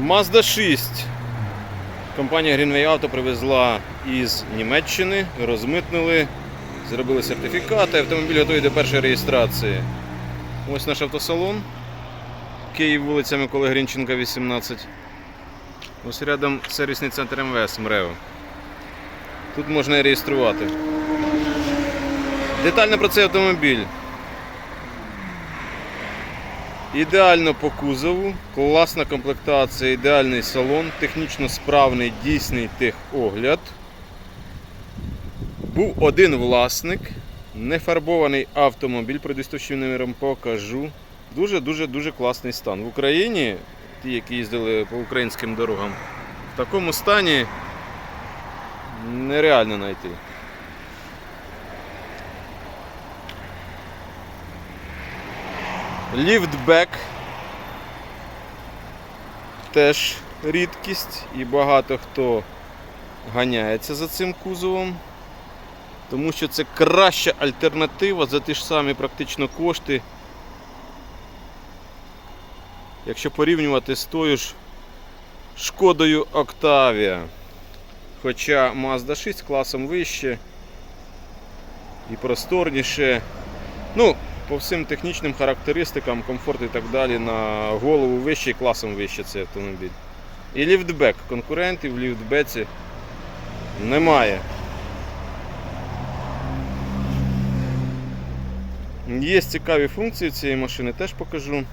Mazda 6. Компанія Greenway Auto привезла із Німеччини, розмитнили, зробили сертифікати. Автомобіль готовий до першої реєстрації. Ось наш автосалон. Київ, вулиця Миколи Грінченка, 18. Ось рядом сервісний центр МВС МРЕО. Тут можна реєструвати. Детально про цей автомобіль. Ідеально по кузову, класна комплектація, ідеальний салон, технічно справний дійсний техогляд. Був один власник, нефарбований автомобіль, з номером покажу. Дуже-дуже дуже класний стан. В Україні, ті, які їздили по українським дорогам, в такому стані нереально знайти. Ліфтбек теж рідкість і багато хто ганяється за цим кузовом, тому що це краща альтернатива за ті ж самі практично кошти. Якщо порівнювати з тою ж шкодою Octavia. Хоча Mazda 6 класом вище і просторніше. Ну, по всім технічним характеристикам, комфорт і так далі, на голову вище і класом вище цей автомобіль. І ліфтбек. Конкурентів в ліфтбеці немає. Є цікаві функції цієї машини, теж покажу.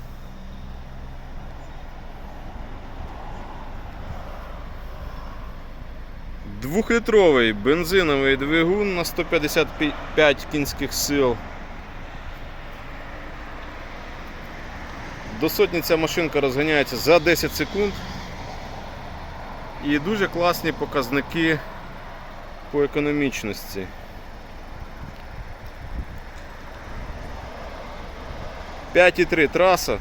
Двохлітровий бензиновий двигун на 155 кінських сил. До сотні ця машинка розганяється за 10 секунд. І дуже класні показники по економічності. П'ять і три траса,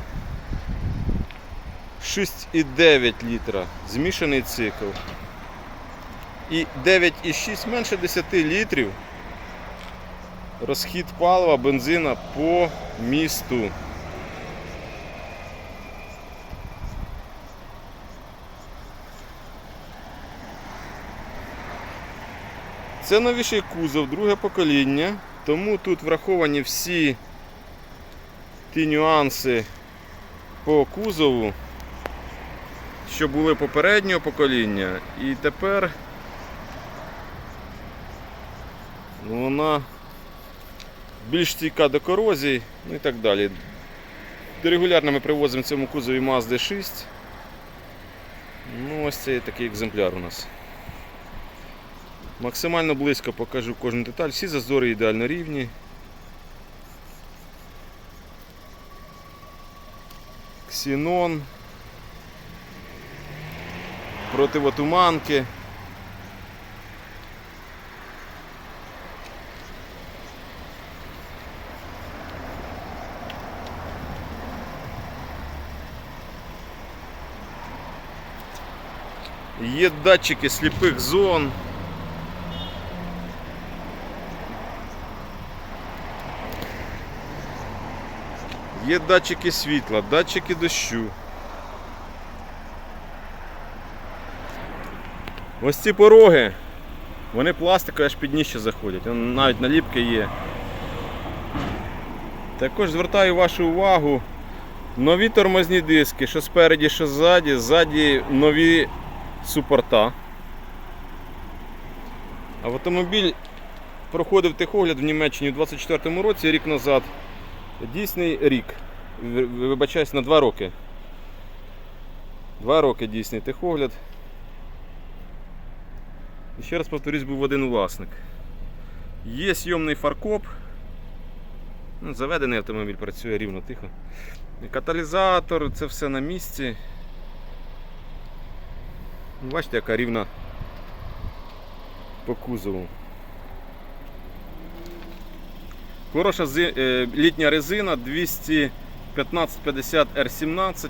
6,9 літра, змішаний цикл. І 9,6 менше 10 літрів розхід палива, бензина по місту. Це новіший кузов, друге покоління, тому тут враховані всі ті нюанси по кузову, що були попереднього покоління, і тепер вона більш стійка до корозій, ну і так далі. Регулярно ми привозимо цьому кузові Mazda 6. Ну, ось цей такий екземпляр у нас. Максимально близько покажу кожну деталь. Всі зазори ідеально рівні. Ксенон. Противотуманки. Є датчики сліпих зон. Є датчики світла, датчики дощу. Ось ці пороги, вони пластикові аж під дніще заходять, навіть наліпки є. Також звертаю вашу увагу, нові тормозні диски, що спереді, що ззаді, ззаді нові супорта. Автомобіль проходив техогляд в Німеччині у 24-му році, рік назад. Дійсний рік. Ви- Вибачаюсь на 2 роки. Два роки дійсний техогляд. І ще раз повторюсь, був один власник. Є сйомний фаркоп. Ну, заведений автомобіль працює рівно тихо. Каталізатор, це все на місці. Ну, Бачите, яка рівна по кузову. Хороша е, літня резина 215-50 R17.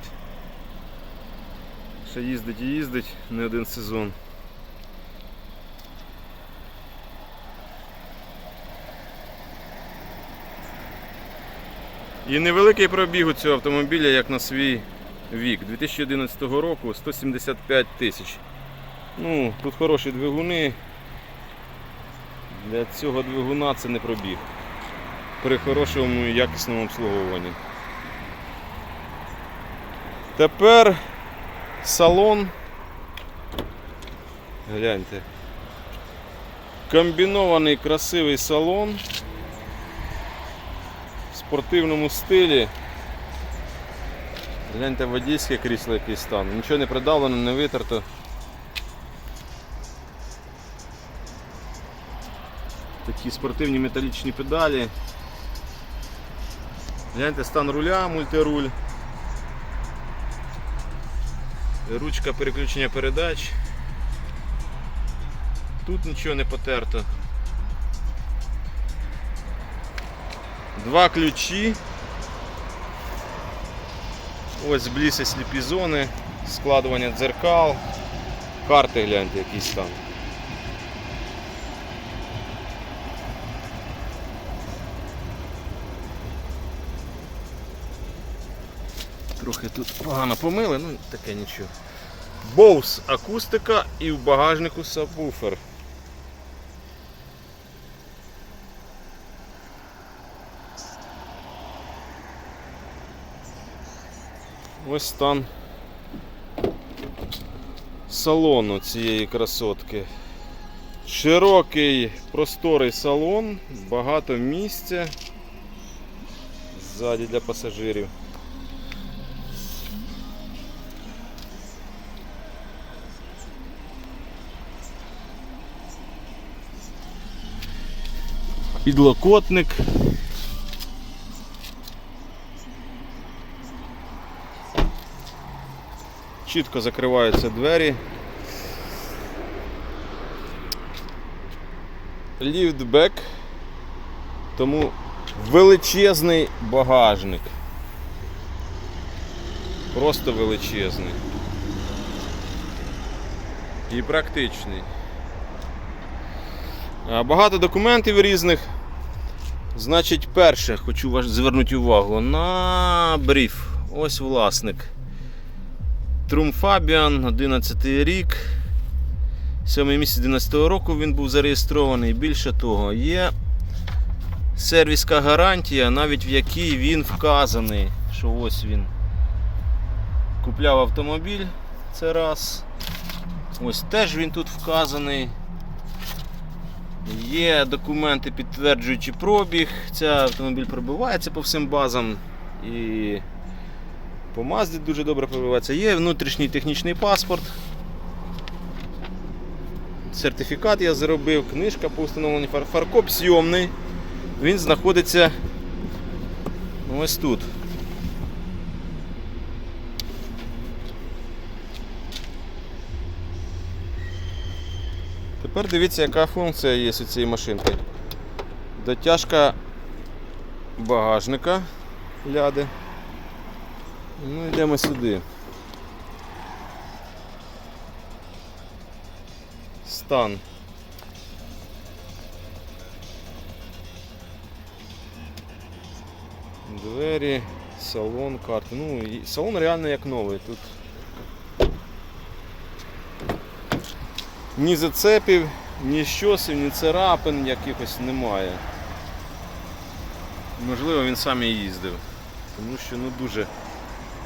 Ще їздить і їздить не один сезон. І невеликий пробіг у цього автомобіля, як на свій Вік 2011 року 175 тисяч. Ну, тут хороші двигуни. Для цього двигуна це не пробіг. При хорошому і якісному обслуговуванні. Тепер салон. Гляньте. Комбінований красивий салон в спортивному стилі. Гляньте водійське крісло який стан. Нічого не придавлено, не витерто. Такі спортивні металічні педалі. Гляньте стан руля, мультируль. Ручка переключення передач. Тут нічого не потерто. Два ключі. Ось бліси сліпі зони, складування дзеркал, карти гляньте який стан. Трохи тут погано помили, ну таке нічого. Боус акустика і в багажнику сабвуфер. Ось стан салону цієї красотки. Широкий просторий салон, багато місця ззаді для пасажирів. Підлокотник. Чітко закриваються двері. Ліфтбек, тому величезний багажник. Просто величезний. І практичний. Багато документів різних. Значить, перше, хочу звернути увагу на бриф. Ось власник. Трум Фабіан, 11 рік. 7 місяць 11 року він був зареєстрований. Більше того, є сервіська гарантія, навіть в якій він вказаний, що ось він купляв автомобіль. Це раз. Ось теж він тут вказаний. Є документи, підтверджуючи пробіг. Ця автомобіль пробивається по всім базам. І по Мазді дуже добре пробивається. Є внутрішній технічний паспорт. Сертифікат я зробив, книжка по установленню фар- фаркоп зйомний. Він знаходиться ось тут. Тепер дивіться, яка функція є у цієї машинки. Дотяжка багажника ляди. Ну, йдемо сюди. Стан. Двері, салон, карти. Ну, і салон реально як новий. Тут ні зацепів, ні щосів, ні царапин якихось немає. Можливо, він сам і їздив. Тому що ну дуже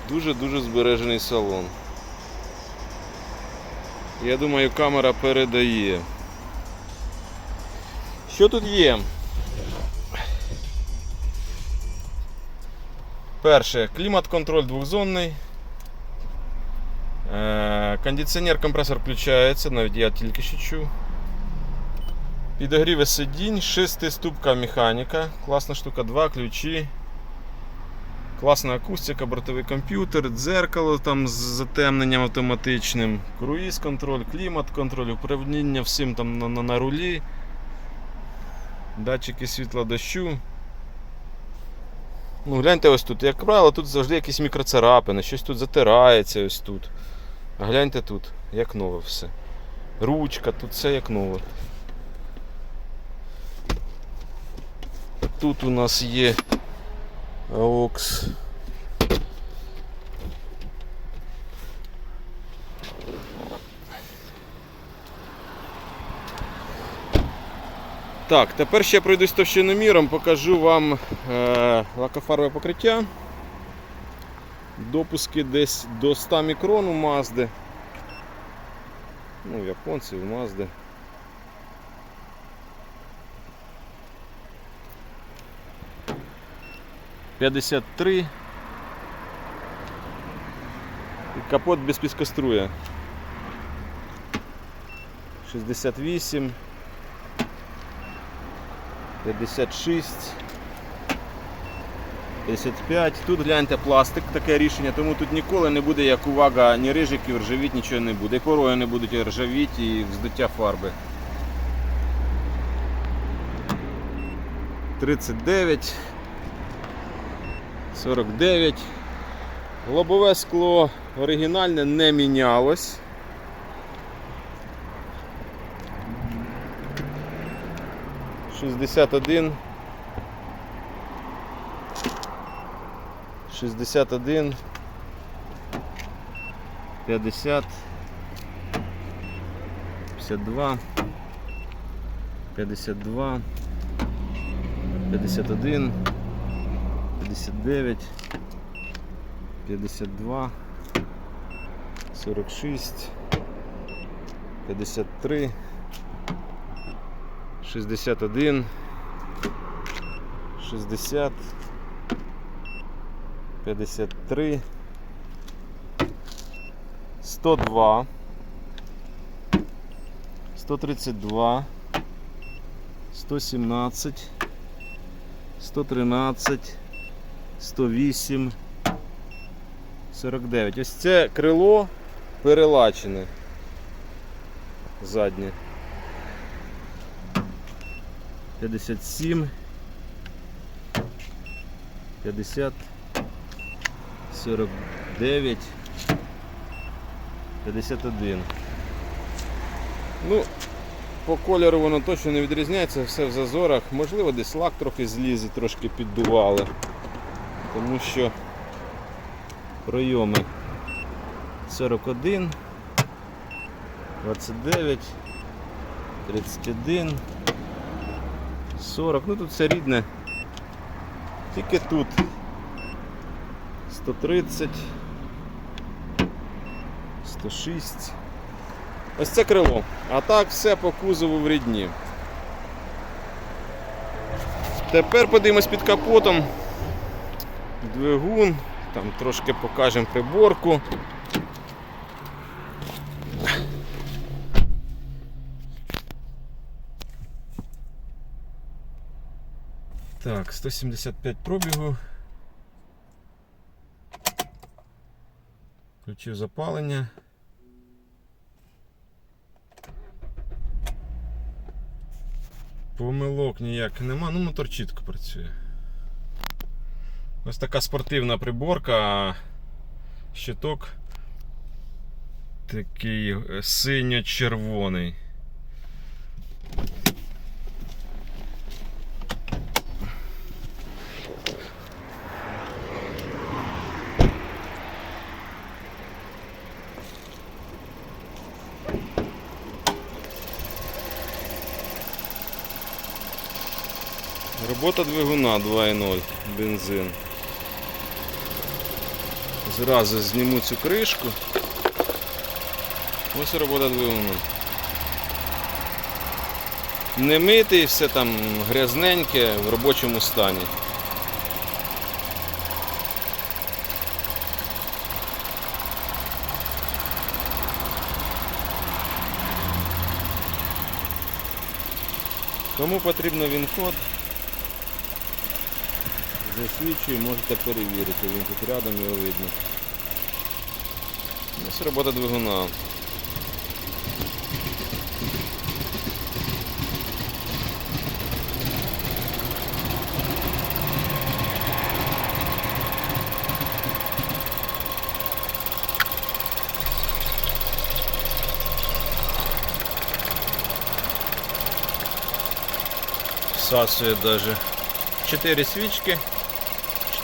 дуже-дуже збережений салон. Я думаю, камера передає. Що тут є? Перше, клімат-контроль двохзонний. Е, Кондиціонер, компресор включається, навіть я тільки що чув. Підогріви сидінь, шестиступка механіка, класна штука, два ключі. Класна акустика, бортовий комп'ютер, дзеркало там з затемненням автоматичним, круїз контроль, клімат контроль, управління всім там на, на, на рулі, датчики світла дощу. Ну, гляньте ось тут, як правило, тут завжди якісь мікроцарапини, щось тут затирається ось тут. Гляньте тут, як нове все. Ручка, тут все як нове. Тут у нас є окс. Так, тепер ще пройдусь товщиноміром, покажу вам е, лакофарбове покриття. Допуски десь до 100 мікрон у Мазди. Ну, японців, Мазди. П'ятдесят три. Капот без піскоструя. 68. 56. 55. Тут гляньте пластик, таке рішення, тому тут ніколи не буде як увага ні рижиків, ржавіть, нічого не буде. І порою не будуть ржавіти і вздуття фарби. 39. 49. Лобове скло оригінальне не мінялось. Шістдесят один. Шістдесят один. П'ятдесят. П'ятдесят два. П'ятдесят два. П'ятдесят один. П'ятдесят дев'ять. 52, 46, 53, 61, 60, 53, 102, 132, 117, 113, 108, 49. Ось це крило перелачене. Заднє. 57. 50. 49. 51. Ну, по кольору воно точно не відрізняється, все в зазорах. Можливо, десь лак трохи зліз і трошки піддували. Тому що пройоми 41, 29, 31, 40. Ну тут все рідне. Тільки тут 130, 106. Ось це крило. А так все по кузову в рідні. Тепер подивимось під капотом. Двигун. Там трошки покажемо приборку. Так, 175 пробігу. Включив запалення. Помилок ніяк нема, ну мотор чітко працює. Ось така спортивна приборка, щиток такий е, синьо-червоний. Робота двигуна 2.0 бензин. Зразу зніму цю кришку. Ось робота двигуна. Не митий, все там грязненьке в робочому стані. Кому потрібно він-код, засвідчую, можете перевірити, він тут рядом його видно. Ось робота двигуна. Всасує даже 4 свічки,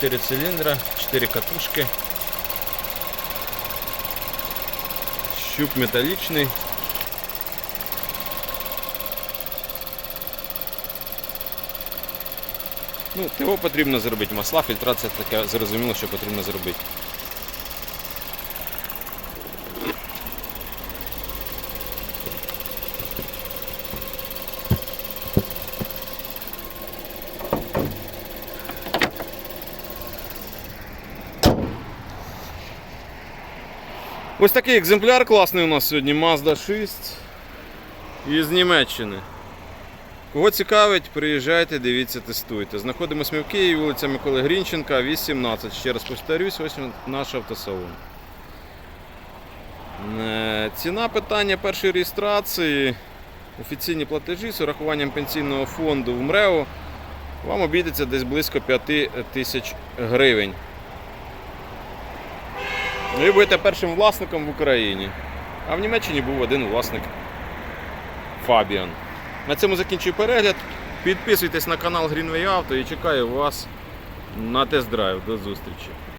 4 циліндра, 4 катушки. Щуп металічний. Ну, Того потрібно зробити. Масла, фільтрація таке зрозуміло, що потрібно зробити. Ось такий екземпляр класний у нас сьогодні Mazda 6 із Німеччини. Кого цікавить, приїжджайте, дивіться, тестуйте. Знаходимося ми в Києві, вулиця Миколи Грінченка, 18. Ще раз повторюсь, ось наш автосалон. Е, Ціна питання першої реєстрації, офіційні платежі з урахуванням пенсійного фонду в МРЕО вам обійдеться десь близько 5 тисяч гривень. Ви будете першим власником в Україні. А в Німеччині був один власник Фабіан. На цьому закінчую перегляд. Підписуйтесь на канал Greenway Auto і чекаю вас на тест-драйв. До зустрічі.